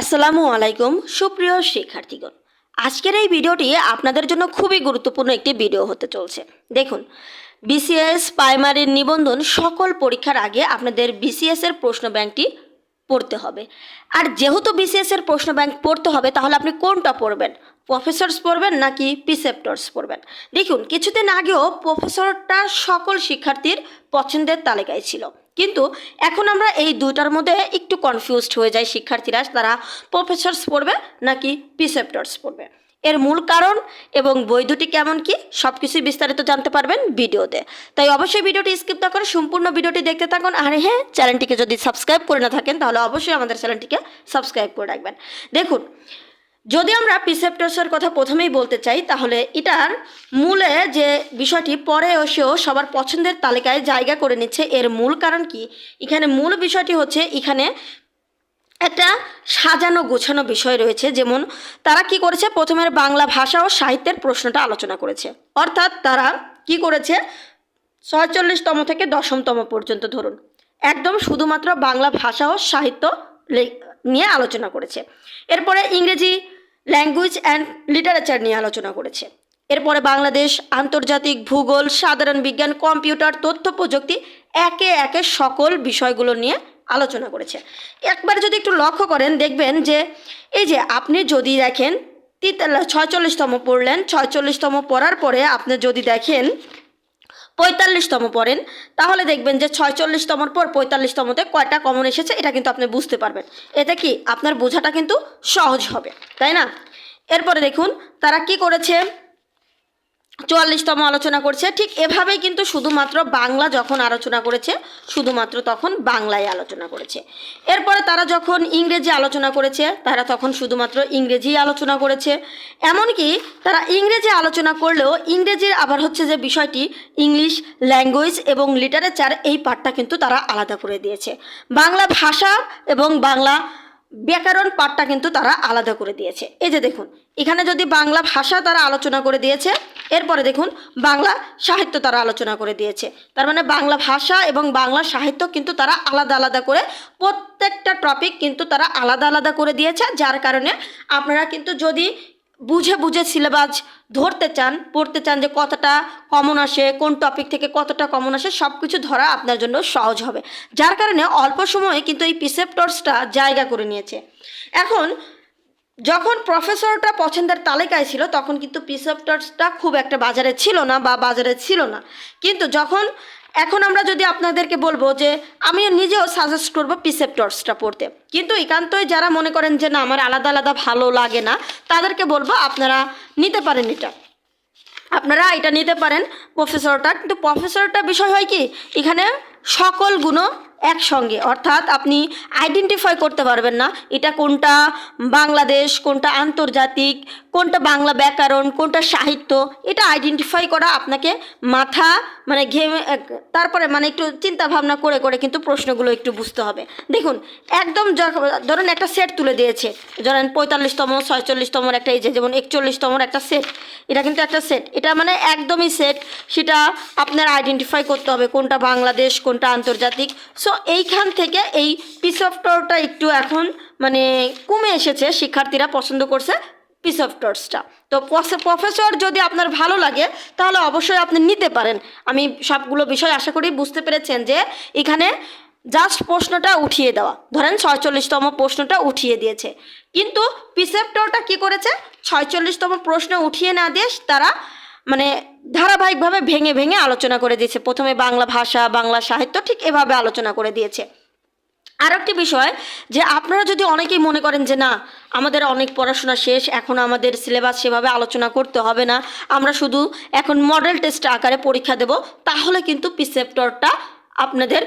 আসসালামু আলাইকুম, সুপ্রিয় শিক্ষার্থীগণ। আজকের এই ভিডিওটি আপনাদের জন্য খুবই গুরুত্বপূর্ণ একটি ভিডিও হতে চলছে। দেখুন বিসিএস প্রাইমারির নিবন্ধন সকল পরীক্ষার আগে আপনাদের বিসিএস এর প্রশ্ন ব্যাংকটি পড়তে হবে। আর যেহেতু বিসিএস এর প্রশ্ন ব্যাংক পড়তে হবে, তাহলে আপনি কোনটা পড়বেন? প্রফেসরস পড়বেন নাকি প্রিসেপ্টরস পড়বেন? দেখুন, কিছুদিন আগেও প্রফেসরটা সকল শিক্ষার্থীর পছন্দের তালিকায় ছিল। কিন্তু এখন আমরা এই দুইটার মধ্যে একটু কনফিউজড হয়ে যাই শিক্ষার্থীরা, তারা প্রফেসরস পড়বে নাকি প্রিসেপ্টরস পড়বে? এর মূল কারণ এবং বই দুটি কেমন কি সব কিছুই বিস্তারিত জানতে পারবেন ভিডিওতে। তাই অবশ্যই ভিডিওটি স্কিপ না করে সম্পূর্ণ ভিডিওটি দেখতে থাকুন। আর হ্যাঁ চ্যানেলটিকে যদি সাবস্ক্রাইব করে না থাকেন, তাহলে অবশ্যই আমাদের চ্যানেলটিকে সাবস্ক্রাইব করে রাখবেন। দেখুন যদি আমরা প্রিসেপ্টরসের কথা প্রথমেই বলতে চাই, তাহলে এটার মূলে যে বিষয়টি পরে এসেও সবার পছন্দের তালিকায় জায়গা করে নিচ্ছে, এর মূল কারণ কি? এখানে মূল বিষয়টি হচ্ছে, এখানে একটা সাজানো গোছানো বিষয় রয়েছে, যেমন তারা কি করেছে? প্রথমের বাংলা ভাষা ও সাহিত্যের প্রশ্নটা আলোচনা করেছে। অর্থাৎ তারা কি করেছে? ছয়চল্লিশতম থেকে দশমতম পর্যন্ত ধরুন। একদম শুধুমাত্র বাংলা ভাষা ও সাহিত্য নিয়ে আলোচনা করেছে। এরপরে ইংরেজি ল্যাঙ্গুয়েজ অ্যান্ড লিটারেচার নিয়ে আলোচনা করেছে। এরপরে বাংলাদেশ, আন্তর্জাতিক ভূগোল, সাধারণ বিজ্ঞান, কম্পিউটার, তথ্য প্রযুক্তি একে একে সকল বিষয়গুলো নিয়ে আলোচনা করেছে। একবার যদি একটু লক্ষ্য করেন, দেখবেন যে এই যে আপনি যদি দেখেন তিতাল, ছয়চল্লিশতম পড়লেন, ছয়চল্লিশতম পড়ার পরে আপনি যদি দেখেন পঁয়তাল্লিশতম পড়েন, তাহলে দেখবেন যে ছয়চল্লিশতমর পর পঁয়তাল্লিশতমতে কয়টা কমন এসেছে এটা কিন্তু আপনি বুঝতে পারবেন। এতে কি? আপনার বোঝাটা কিন্তু সহজ হবে, তাই না? এরপরে দেখুন, তারা কি করেছে? চুয়াল্লিশতম আলোচনা করছে। ঠিক এভাবেই কিন্তু শুধুমাত্র বাংলা যখন আলোচনা করেছে, শুধুমাত্র তখন বাংলায় আলোচনা করেছে। এরপরে তারা যখন ইংরেজি আলোচনা করেছে, তারা তখন শুধুমাত্র ইংরেজি আলোচনা করেছে। এমনকি তারা ইংরেজি আলোচনা করলেও ইংরেজির আবার হচ্ছে যে বিষয়টি ইংলিশ ল্যাঙ্গুয়েজ এবং লিটারেচার এই পাঠটা কিন্তু তারা আলাদা করে দিয়েছে। বাংলা ভাষা এবং বাংলা ব্যাকরণ পাঠটা কিন্তু তারা আলাদা করে দিয়েছে। এই যে দেখুন, এখানে যদি বাংলা ভাষা তারা আলোচনা করে দিয়েছে এরপরে দেখুন, বাংলা সাহিত্য তারা আলোচনা করে দিয়েছে। তার মানে বাংলা ভাষা এবং বাংলা সাহিত্য কিন্তু তারা আলাদা আলাদা করে, প্রত্যেকটা টপিক কিন্তু তারা আলাদা আলাদা করে দিয়েছে, যার কারণে আপনারা কিন্তু যদি বুঝে বুঝে সিলেবাস ধরতে চান, পড়তে চান যে কতটা কমন আসে, কোন টপিক থেকে কতটা কমন আসে সব কিছু ধরা আপনার জন্য সহজ হবে। যার কারণে অল্প সময়ে কিন্তু এই প্রিসেপ্টরসটা জায়গা করে নিয়েছে। এখন যখন প্রফেসরটা পছন্দের তালিকায় ছিল, তখন কিন্তু প্রিসেপ্টরসটা খুব একটা বাজারে ছিল না বা বাজারে ছিল না। কিন্তু যখন, এখন আমরা যদি আপনাদেরকে বলব যে, আমি নিজেও সাজেস্ট করব প্রিসেপ্টরসটা পড়তে। কিন্তু একান্তই যারা মনে করেন যে, না, আমার আলাদা আলাদা, ভালো লাগে না, তাদেরকে বলব আপনারা নিতে পারেন এটা। আপনারা এটা নিতে পারেন প্রফেসরটা। কিন্তু প্রফেসরটা বিষয় হয় কি? এখানে সকল গুণ একসঙ্গে। অর্থাৎ আপনি আইডেন্টিফাই করতে পারবেন না এটা কোনটা বাংলাদেশ, কোনটা আন্তর্জাতিক, কোনটা বাংলা ব্যাকরণ, কোনটা সাহিত্য, এটা আইডেন্টিফাই করা আপনাকে মাথা মানে ঘেমে, তারপরে মানে একটু চিন্তা ভাবনা করে করে কিন্তু প্রশ্নগুলো একটু বুঝতে হবে। দেখুন, একদম ধরুন একটা সেট তুলে দিয়েছে। ধরেন পঁয়তাল্লিশতম, ছয়চল্লিশতমর একটা এই যে, যেমন একচল্লিশতমর একটা সেট এটা কিন্তু একটা সেট এটা মানে একদমই সেট সেটা আপনার আইডেন্টিফাই করতে হবে কোনটা বাংলাদেশ, কোনটা আন্তর্জাতিক। সো এইখান থেকে এই পিস অফ একটু এখন মানে কমে এসেছে, শিক্ষার্থীরা পছন্দ করছে পিস অফ টর্সটা তো প্রফেসর যদি আপনার ভালো লাগে, তাহলে অবশ্যই আপনি নিতে পারেন। আমি সবগুলো বিষয় আশা করি বুঝতে পেরেছেন যে এখানে জাস্ট প্রশ্নটা উঠিয়ে দেওয়া। ধরেন ছয়চল্লিশতম প্রশ্নটা উঠিয়ে দিয়েছে। কিন্তু প্রিসেপ্টরটা কি করেছে? ছয়চল্লিশতম প্রশ্ন উঠিয়ে না দিয়ে তারা মানে ধারাবাহিকভাবে ভেঙে ভেঙে আলোচনা করে দিয়েছে। প্রথমে বাংলা ভাষা, বাংলা সাহিত্য ঠিক এভাবে আলোচনা করে দিয়েছে। আর একটি বিষয় যে আপনারা যদি অনেকেই মনে করেন যে না, আমাদের অনেক পড়াশোনা শেষ, এখন আমাদের সিলেবাস সেভাবে আলোচনা করতে হবে না, আমরা শুধু এখন মডেল টেস্ট আকারে পরীক্ষা দেব, তাহলে কিন্তু প্রিসেপ্টরটা আপনাদের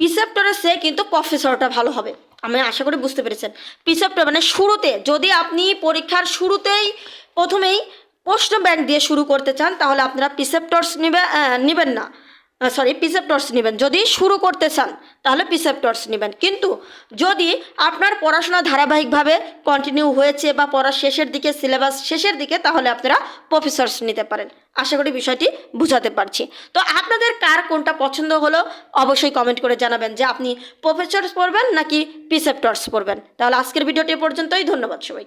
প্রিসেপ্টরের সে কিন্তু প্রফেসরটা ভালো হবে। আমি আশা করি বুঝতে পেরেছেন। প্রিসেপ্টর মানে শুরুতে, যদি আপনি পরীক্ষার শুরুতেই, প্রথমেই প্রশ্ন ব্যাংক দিয়ে শুরু করতে চান, তাহলে আপনারা প্রিসেপ্টরস নেবে নেবেন না। সরি পিসেপ্টর্স নেবেন। যদি শুরু করতে চান, তাহলে পিসেপ্টর্স নেবেন। কিন্তু যদি আপনার পড়াশোনা ধারাবাহিকভাবে কন্টিনিউ হয়েছে বা পড়ার শেষের দিকে সিলেবাস শেষের দিকে, তাহলে আপনারা প্রফেসর্স নিতে পারেন। আশা করি বিষয়টি বুঝাতে পারছি। তো আপনাদের কার কোনটা পছন্দ হলো, অবশ্যই কমেন্ট করে জানাবেন যে আপনি প্রফেসর্স পড়বেন নাকি পিসেপ্টর্স পড়বেন। তাহলে আজকের ভিডিওটি পর্যন্তই। ধন্যবাদ সবাইকে।